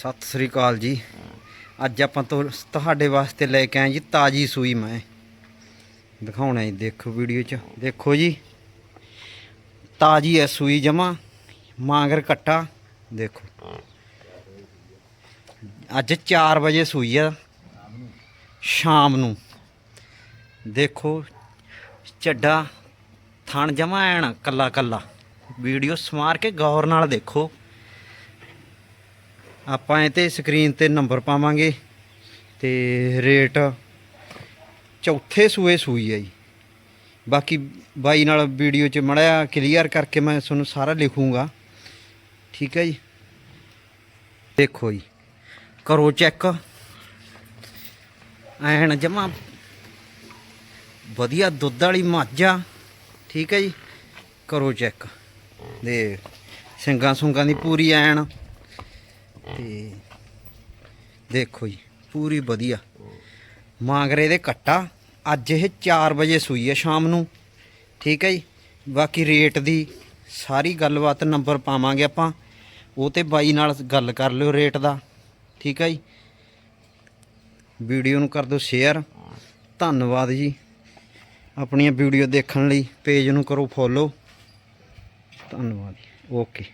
ਸਤਿ ਸ੍ਰੀ ਅਕਾਲ ਜੀ। ਅੱਜ ਆਪਾਂ ਤੋਂ ਤੁਹਾਡੇ ਵਾਸਤੇ ਲੈ ਕੇ ਆਏ ਜੀ ਤਾਜੀ ਸੂਈ ਮੈਂ। ਦਿਖਾਉਣਾ ਜੀ, ਦੇਖੋ ਵੀਡੀਓ 'ਚ। ਦੇਖੋ ਜੀ। ਤਾਜੀ ਹੈ ਸੂਈ ਜਮਾ, ਮਾਂਗਰ ਕੱਟਾ, ਦੇਖੋ। ਅੱਜ 4 ਵਜੇ ਸੂਈ ਆ, ਸ਼ਾਮ ਨੂੰ। ਦੇਖੋ, ਚੱਡਾ ਥਣ ਜਮਾ ਐਣ ਕੱਲਾ ਕੱਲਾ ਵੀਡੀਓ ਸਮਾਰ ਕੇ ਗੌਰ ਨਾਲ ਦੇਖੋ। ਆਪਾਂ ਇਹ ਤੇ ਸਕਰੀਨ ਤੇ ਨੰਬਰ ਪਾਵਾਂਗੇ ਤੇ ਰੇਟ ਚੌਥੇ ਸੂਏ ਸੂਈ ਹੈ ਜੀ। ਬਾਕੀ ਬਾਈ ਨਾਲ ਵੀਡੀਓ 'ਚ ਮੜਿਆ ਕਲੀਅਰ ਕਰਕੇ ਮੈਂ ਤੁਹਾਨੂੰ ਸਾਰਾ ਲਿਖੂੰਗਾ। ਠੀਕ ਹੈ ਜੀ। ਦੇਖੋ ਜੀ। ਕਰੋ ਚੈੱਕ ਐਨ ਜਮਾ ਵਧੀਆ ਦੁੱਧ ਵਾਲੀ ਮਾਝਾ ਠੀਕ ਹੈ ਜੀ। ਕਰੋ ਚੈੱਕ ਦੇ ਸਿੰਗਾਂ ਸੁੰਗਾਂ ਦੀ ਪੂਰੀ ਐਨ। ਤੇ ਦੇਖੋ ਜੀ, ਪੂਰੀ ਵਧੀਆ। ਮਾਂਗਰੇ ਦੇ ਕੱਟਾ, ਅੱਜ ਇਹ 4 ਵਜੇ ਸੂਈ ਹੈ ਸ਼ਾਮ ਨੂੰ। ਠੀਕ ਹੈ ਜੀ? ਬਾਕੀ ਰੇਟ ਦੀ ਸਾਰੀ ਗੱਲਬਾਤ ਨੰਬਰ ਪਾਵਾਂਗੇ ਆਪਾਂ। ਉਹ ਤੇ ਬਾਈ ਨਾਲ ਗੱਲ ਕਰ ਲਿਓ ਰੇਟ ਦਾ। ਠੀਕ ਹੈ ਜੀ? ਵੀਡੀਓ ਨੂੰ ਕਰ ਦਿਓ ਸ਼ੇਅਰ ਧੰਨਵਾਦ ਜੀ। ਆਪਣੀਆਂ ਵੀਡੀਓ ਦੇਖਣ ਲਈ ਪੇਜ ਨੂੰ ਕਰੋ ਫੋਲੋ ਧੰਨਵਾਦ ਓਕੇ